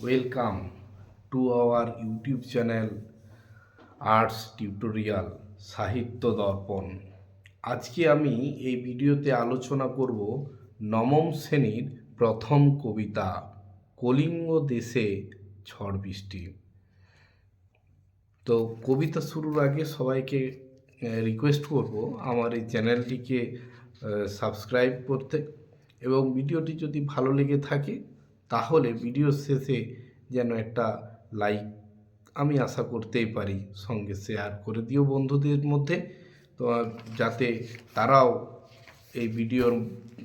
Welcome to our YouTube channel arts tutorial Sahitya Darpan আজকে আমি এই ভিডিওতে আলোচনা করব নবম শ্রেণির প্রথম কবিতা, কলিঙ্গ দেশে ঝড় বৃষ্টি। তো কবিতা শুরুর আগে সবাইকে রিকোয়েস্ট করব আমার এই চ্যানেলটিকে সাবস্ক্রাইব করতে এবং ভিডিওটি যদি ভালো লেগে থাকে তাহলে ভিডিও শেষে যেন একটা লাইক আমি আশা করতেই পারি সঙ্গে শেয়ার করে দিও বন্ধুদের মধ্যে। তো যাতে তারাও এই ভিডিওর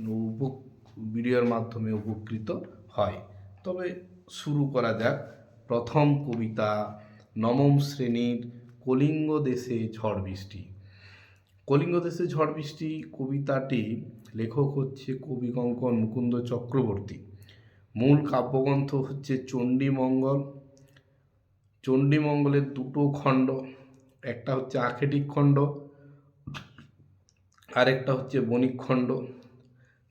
উপ ভিডিওর মাধ্যমে উপকৃত হয়। তবে শুরু করা যাক। প্রথম কবিতা, নবম শ্রেণির কলিঙ্গ দেশে ঝড় বৃষ্টি। কলিঙ্গ দেশে ঝড় বৃষ্টি কবিতাটি লেখক হচ্ছে কবি কঙ্কন মুকুন্দ চক্রবর্তী। মূল কাব্যগ্রন্থ হচ্ছে চণ্ডীমঙ্গল। চণ্ডীমঙ্গলের দুটো খণ্ড, একটা হচ্ছে আখেটিক খণ্ড, আরেকটা হচ্ছে বণিক খণ্ড।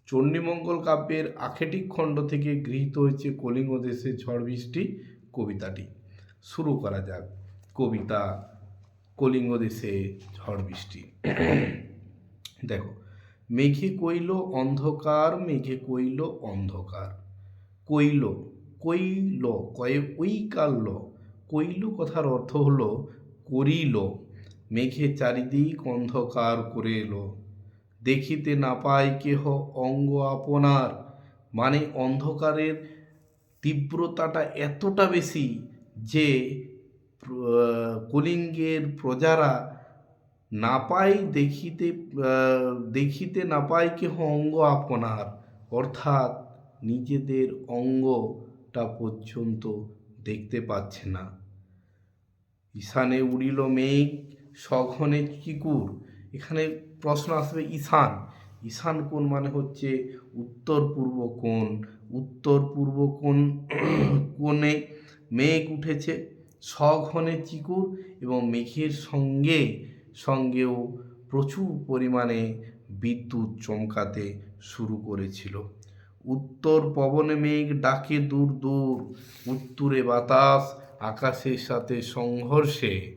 চণ্ডীমঙ্গল কাব্যের আখেটিক খণ্ড থেকে গৃহীত হয়েছে কলিঙ্গ দেশে ঝড় বৃষ্টি কবিতাটি। শুরু করা যাক। কবিতা, কলিঙ্গ দেশে ঝড় বৃষ্টি। দেখো, মেঘে কইল অন্ধকার, মেঘে কইল অন্ধকার। কইল কইল কয়ে ওই কাল্ল। কইল কথার অর্থ হলো করিল। মেঘে চারিদিক অন্ধকার করে এলো। দেখিতে না পায় কেহ অঙ্গ আপনার। মানে অন্ধকারের তীব্রতাটা এতটা বেশি যে কলিঙ্গের প্রজারা না পাই দেখিতে দেখিতে না পায় কেহ অঙ্গ আপনার। অর্থাৎ নিজেদের অঙ্গটা পর্যন্ত দেখতে পাচ্ছে না। ঈশানে উড়িল মেঘ, সঘনে চিকুর। এখানে প্রশ্ন আসবে, ঈশান। ঈশান কোণ মানে হচ্ছে উত্তর পূর্ব কোণ? উত্তর পূর্ব কোণ, কোণে মেঘ উঠেছে, সঘনে চিকুর এবং মেঘের সঙ্গে, সঙ্গেও প্রচুর পরিমাণে বিদ্যুৎ চমকাতে শুরু করেছিল। উত্তর পবনে মেঘ ডাকে দূর দূর, উত্তরে বাতাস, আকাশের সাথে সংঘর্ষে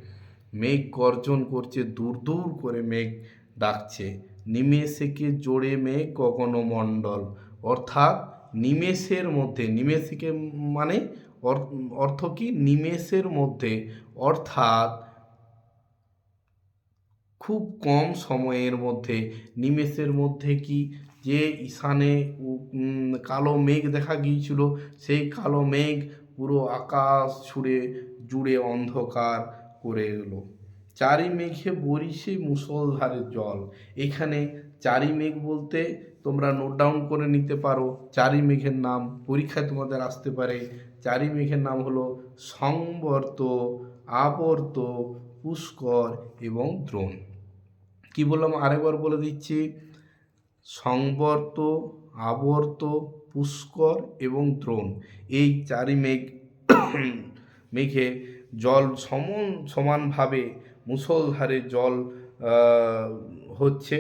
মেঘ গর্জন করছে, দূর দূর করে মেঘ ডাকছে। নিমেষেকে জোড়ে মেঘ গগনমণ্ডল অর্থাৎ নিমেষের মধ্যে, নিমেষকে মানে অর্থ কি? নিমেষের মধ্যে, অর্থাৎ খুব কম সময়ের মধ্যে, নিমেষের মধ্যে কি যে ঈশানে কালো মেঘ দেখা গিয়েছিল, সেই কালো মেঘ পুরো আকাশ ছুড়ে, জুড়ে অন্ধকার করে এলো। চারি মেঘে বরিশে মুষলধারের জল। এখানে চারি মেঘ বলতে তোমরা নোট ডাউন করে নিতে পারো চারি মেঘের নাম পরীক্ষায় তোমাদের আসতে পারে। চারি মেঘের নাম হলো সংবর্ত, আবর্ত, পুষ্কর এবং দ্রোণ। কি বললাম? আরেকবার বলে দিচ্ছি। সংবর্ত, আবর্ত, পুষ্কর এবং দ্রোণ। এই চারি মেঘ, মেঘে জল সমন, সমানভাবে মুষলধারে জল হচ্ছে।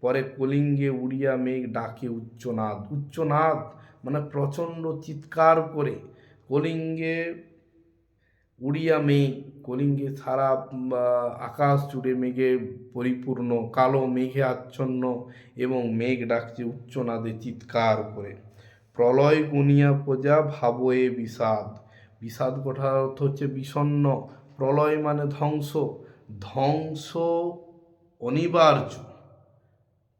পরে কলিঙ্গে উড়িয়া মেঘ ডাকে উচ্চনাদ। উচ্চনাদ মানে প্রচণ্ড চিৎকার করে। কলিঙ্গে উড়িয়া মেঘ, কলিঙ্গে সারা আকাশ জুড়ে মেঘে পরিপূর্ণ, কালো মেঘে আচ্ছন্ন এবং মেঘ ডাকছে উচ্চনাদে চিৎকার করে। প্রলয় গুনিয়া প্রজা ভাবয়ে বিষাদ। বিষাদ কথার অর্থ হচ্ছে বিষণ্ণ প্রলয় মানে ধ্বংস। ধ্বংস অনিবার্য।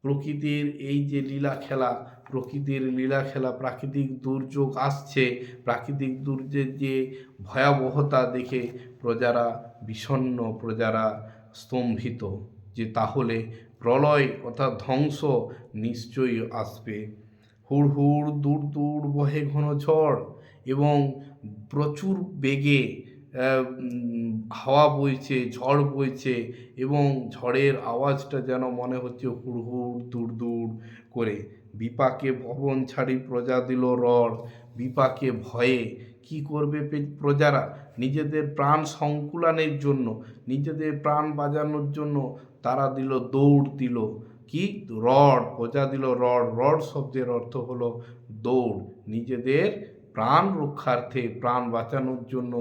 প্রকৃতির এই যে লীলা খেলা, প্রকৃতির লীলা খেলা, প্রাকৃতিক দুর্যোগ আসছে, প্রাকৃতিক দুর্যোগের যে ভয়াবহতা দেখে প্রজারা বিষণ্ণ, প্রজারা স্তম্ভিত, যে তাহলে প্রলয় অর্থাৎ ধ্বংস নিশ্চয়ই আসবে। হুড় হুড়, দূর দূর, বহে ঘন ঝড় এবং প্রচুর বেগে হাওয়া বইছে, ঝড় বইছে এবং ঝড়ের আওয়াজটা যেন মনে হচ্ছে হুড় হুড় দূর দূর করে। বিপাকে ভবন ছাড়ি প্রজা দিল রড, বিপাকে ভয়ে। কি করবে প্রজারা? নিজেদের প্রাণ সংকুলানের জন্য, নিজেদের প্রাণ বাজানোর জন্য তারা দিল, দৌড় দিল। কি? রড, প্রজা দিল রড। রড শব্দের অর্থ হলো দৌড়। নিজেদের প্রাণ রক্ষার্থে, প্রাণ বাঁচানোর জন্য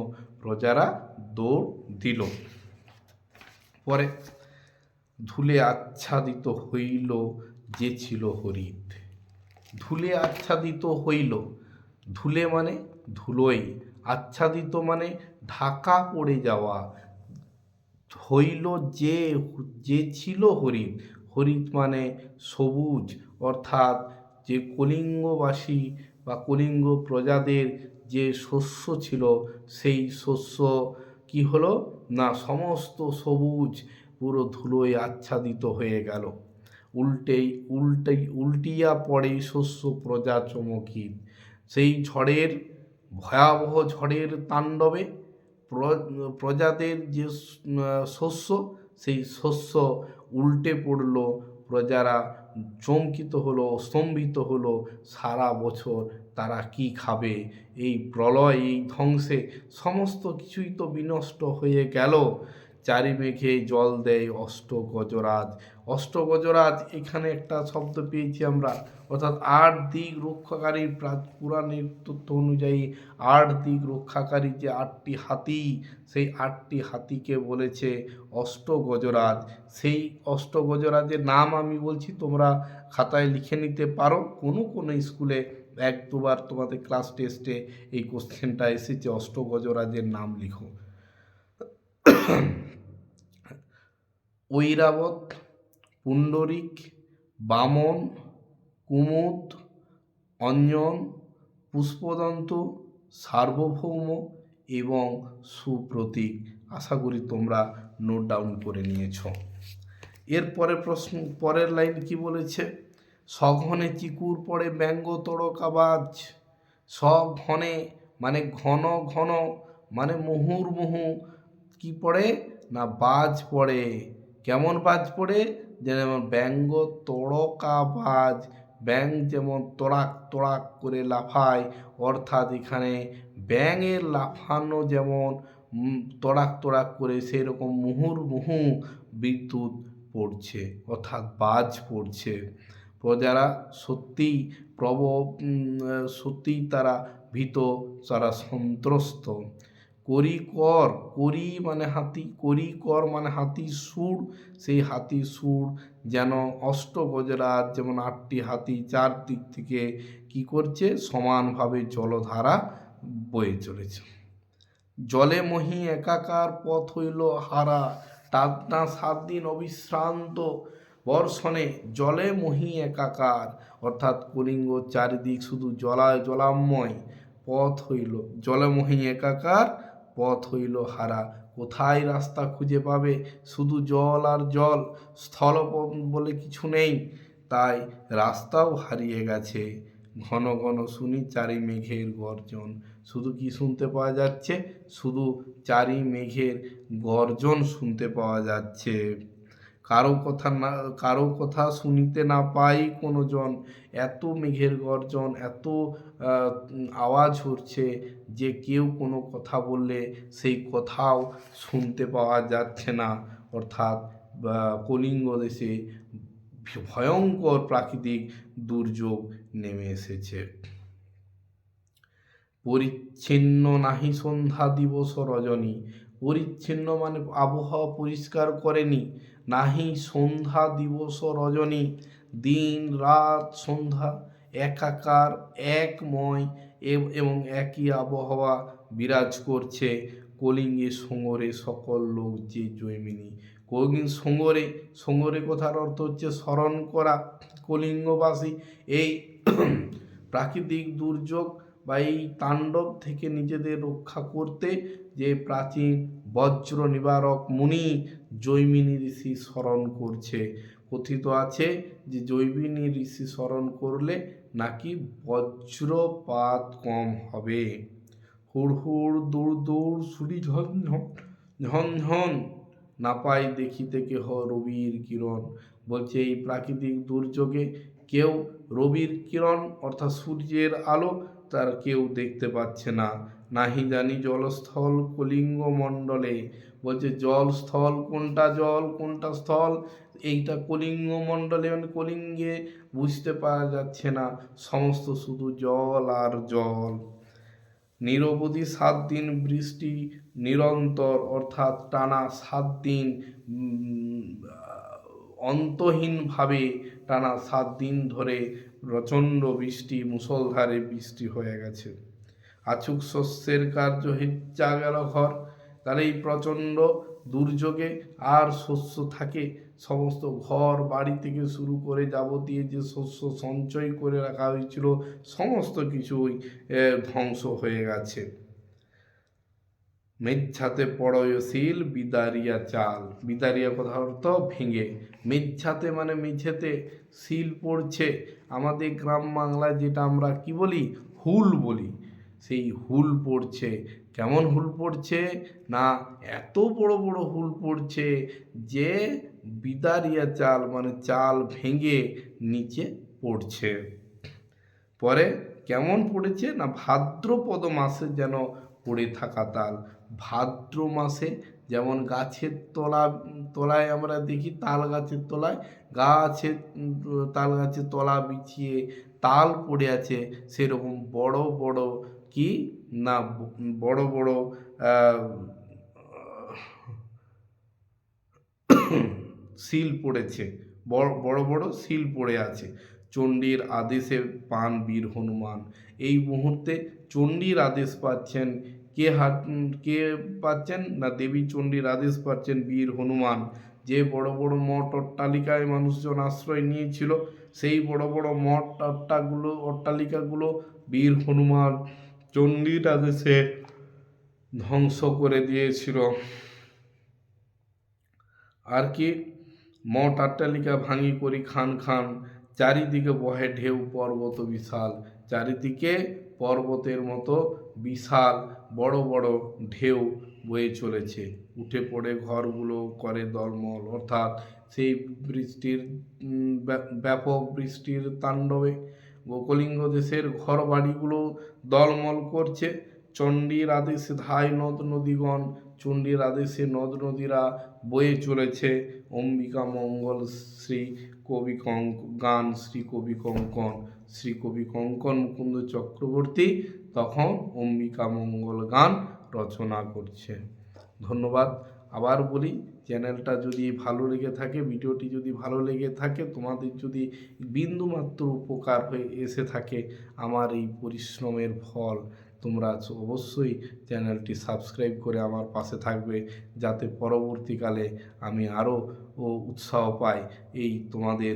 প্রজারা দৌড় দিল। পরে ধুলে আচ্ছাদিত হইল যে ছিল হরিদ ধুলে আচ্ছাদিত হইল। ধুলে মানে ধুলোই আচ্ছাদিত মানে ঢাকা পড়ে যাওয়া। হইল যে যে ছিল হরিণ হরিণ মানে সবুজ, অর্থাৎ যে কলিঙ্গবাসী বা কলিঙ্গ প্রজাদের যে শস্য ছিল, সেই শস্য কি হলো? না, সমস্ত সবুজ পুরো ধুলোয় আচ্ছাদিত হয়ে গেল। উল্টেই উল্টে উল্টিয়া পড়ে শস্য প্রজা চমকিত। সেই ঝড়ের, ভয়াবহ ঝড়ের তাণ্ডবে প্রজাদের যে শস্য, সেই শস্য উল্টে পড়ল প্রজারা চমকিত হলো, স্তম্ভিত হলো, সারা বছর তারা কি খাবে? এই প্রলয়, এই ধ্বংসে সমস্ত কিছুই তো বিনষ্ট হয়ে গেল। চারি মেঘে জল দেয় অষ্ট গজরাজ অষ্ট গজরাজ এখানে একটা শব্দ পেয়েছি আমরা। অর্থাৎ আট দিক রক্ষাকারী পুরাণের তথ্য অনুযায়ী আট দিক রক্ষাকারী যে আটটি হাতি, সেই আটটি হাতিকে বলেছে অষ্ট গজরাজ সেই অষ্ট গজরাজের নাম আমি বলছি, তোমরা খাতায় লিখে নিতে পারো। কোনো কোনো স্কুলে এক দুবার তোমাদের ক্লাস টেস্টে এই কোশ্চেনটা এসেছে অষ্ট গজরাজের নাম লিখো। ঐরাবত, পুণ্ডরিক, বামন, কুমুদ, অঞ্জন, পুষ্পদন্ত, সার্বভৌম এবং সুপ্রতীক। আশা করি তোমরা নোট ডাউন করে নিয়েছ। এরপরে প্রশ্ন, পরের লাইন কি বলেছে? সঘনে চিকুর পড়ে ব্যঙ্গ তড়কাবাজ সঘনে মানে ঘন ঘন মানে মুহুর্মুহু কি পড়ে না বাজ পড়ে? কেমন বাজ পড়ে? যেমন ব্যঙ্গ তড়কা বাজ ব্যাং যেমন তোড়াক তোড়াক করে লাফায়, অর্থাৎ এখানে ব্যাঙের লাফানো যেমন তোড়াক তোড়াক করে সেরকম মুহুর্মুহু বিদ্যুৎ পড়ছে, অর্থাৎ বাজ পড়ছে। প্রজারা সত্যিই প্রব সত্যিই তারা ভীত, তারা সন্ত্রস্ত। করি কর, করি মানে হাতি, করি কর মানে হাতির সুর, সেই হাতির সুর যেন অষ্ট গজরাজ যেমন আটটি হাতি চার দিক থেকে কি করছে? সমানভাবে জলধারা বয়ে চলেছে। জলে মহি একাকার পথ হইল হারা টানা সাত দিন অবিশ্রান্ত বর্ষণে জলে মহি একাকার। অর্থাৎ কলিঙ্গ চারিদিক শুধু জলায় জলাময় পথ হইল, জলে মহি একাকার পথ হইল হারা। কোথায় রাস্তা খুঁজে পাবে? শুধু জল আর জল স্থলপথ বলে কিছু নেই। তাই রাস্তাও হারিয়ে গেছে। ঘন ঘন শুনি চারি মেঘের গর্জন। শুধু কি শুনতে পাওয়া যাচ্ছে? শুধু চারি মেঘের গর্জন শুনতে পাওয়া যাচ্ছে। কারও কথা না, কারও কথা শুনিতে না পাই কোনো জন এত মেঘের গর্জন, এত আওয়াজ হচ্ছে। যে কেউ কোনো কথা বললে সেই কথাও শুনতে পাওয়া যাচ্ছে না। অর্থাৎ কলিঙ্গ দেশে ভয়ঙ্কর প্রাকৃতিক দুর্যোগ নেমে এসেছে। পরিচ্ছিন্ন নাহি সন্ধ্যা দিবস রজনী। পরিচ্ছিন্ন মানে আবহাওয়া পরিষ্কার করেনি। নাহি সন্ধ্যা দিবস রজনী। দিন রাত সন্ধ্যা, একাকার, একময় এব- একই আবহাওয়া বিরাজ করছে কলিঙ্গে সঙ্গরে সকল লোক যে জৈমিনী। কলিঙ্গ সঙ্গরে সঙ্গরে কথার অর্থ হচ্ছে স্মরণ করা কলিঙ্গবাসী। এই প্রাকৃতিক দুর্যোগ বা এই তাণ্ডব থেকে নিজেদের রক্ষা করতে যে প্রাচীন বজ্র নিবারক মুনি জৈমিনী ঋষি স্মরণ করছে। কথিত আছে যে জৈমিনী ঋষি স্মরণ করলে নাকি বজ্রপাত কম হবে? হুড় হুড়, দৌড় দৌড় সুরি ঝনঝন ঝনঝন না পাই দেখিতে কেহ রবির কিরণ। বলছে এই প্রাকৃতিক দুর্যোগে কেউ রবির কিরণ, অর্থাৎ সূর্যের আলো, তার কেউ দেখতে পাচ্ছে না। নাহি জানি জলস্থল কলিঙ্গ মণ্ডলে বলছে জল স্থল কোনটা জল, কোনটা স্থল? এইটা কলিঙ্গ মণ্ডলে মানে কলিঙ্গে বুঝতে পারা যাচ্ছে না। সমস্ত শুধু জল আর জল। নিরবধি সাত দিন বৃষ্টি নিরন্তর, অর্থাৎ টানা সাত দিন অন্তহীনভাবে টানা সাত দিন ধরে প্রচণ্ড বৃষ্টি, মুষলধারে বৃষ্টি হয়ে গেছে। আচুক শস্যের কার্য হিচ্চা গেল ঘর, তাহলে এই প্রচণ্ড দুর্যোগে আর শস্য থাকে, সমস্ত ঘর বাড়ি থেকে শুরু করে যাবতীয় যে শস্য সঞ্চয় করে রাখা হয়েছিল, সমস্ত কিছুই ধ্বংস হয়ে গেছে। মেঝাতে পড়য়শীল বিদারিয়া চাল। বিদারিয়া কথা অর্থ ভেঙে। মেঝাতে মানে মেঝেতে শিল পড়ছে। আমাদের গ্রাম বাংলায় যেটা আমরা কি বলি? হুল বলি। সেই হুল পড়ছে। কেমন হুল পড়ছে? না, এত বড় বড় হুল পড়ছে যে বিদারিয়া চাল মানে চাল ভেঙে নিচে পড়ছে। পরে কেমন পড়েছে? না, ভাদ্রপদ মাসে যেন পড়ে থাকা তাল। ভাদ্র মাসে যেমন গাছের তলা, তলায় আমরা দেখি তাল গাছের তলায় গাছের, তাল গাছের তলা বিছিয়ে তাল পড়ে আছে, সেরকম বড় বড় কি না বড় বড় শিল পড়েছে, বড় বড় শিল পড়ে আছে। চণ্ডীর আদেশে পান বীর হনুমান। এই মুহূর্তে চণ্ডীর আদেশ পাচ্ছেন কে হাত, কে পাচ্ছেন না দেবী চণ্ডীর আদেশ পাচ্ছেন বীর হনুমান? যে বড় বড় মঠ অট্টালিকায় মানুষজন আশ্রয় নিয়েছিল, সেই বড় বড় মঠ অট্টাগুলো, অট্টালিকাগুলো বীর হনুমান চণ্ডীর আদেশে ধ্বংস করে দিয়েছিল। আর কি? মঠ আট্টালিকা ভাঙি করি খান খান, চারিদিকে বহে ঢেউ পর্বত বিশাল, চারিদিকে পর্বতের মতো বিশাল, বড় বড় ঢেউ বয়ে চলেছে। উঠে পড়ে ঘরগুলো করে দলমল, অর্থাৎ সেই বৃষ্টির ব্যাপক বৃষ্টির তাণ্ডবে গোকলিঙ্গ দেশের ঘর বাড়িগুলো দলমল করছে। চণ্ডীর আদেশে ধাই নদ নদীগণ, চণ্ডীর আদেশে নদ নদীরা বয়ে চলেছে। অম্বিকা মঙ্গল শ্রী কবি কঙ্ক গান শ্রী কবি কঙ্কন, শ্রী কবি কঙ্কন মুকুন্দ চক্রবর্তী তখন অম্বিকা মঙ্গল গান রচনা করছে। ধন্যবাদ। আবার বলি, চ্যানেলটা যদি ভালো লেগে থাকে, ভিডিওটি যদি ভালো লেগে থাকে, তোমাদের যদি বিন্দুমাত্র উপকার হয়ে এসে থাকে আমার এই পরিশ্রমের ফল, তোমরা অবশ্যই চ্যানেলটি সাবস্ক্রাইব করে আমার পাশে থাকবে, যাতে পরবর্তীকালে আমি আরও ও উৎসাহ পাই এই তোমাদের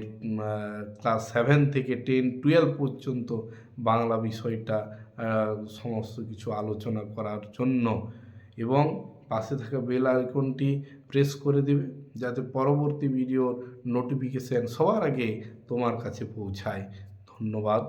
ক্লাস সেভেন থেকে টেন টুয়েলভ পর্যন্ত বাংলা বিষয়টা সমস্ত কিছু আলোচনা করার জন্য। এবং পাশে থাকা বেল আইকনটি প্রেস করে দেবে, যাতে পরবর্তী ভিডিওর নোটিফিকেশান সবার আগে তোমার কাছে পৌঁছায়। ধন্যবাদ।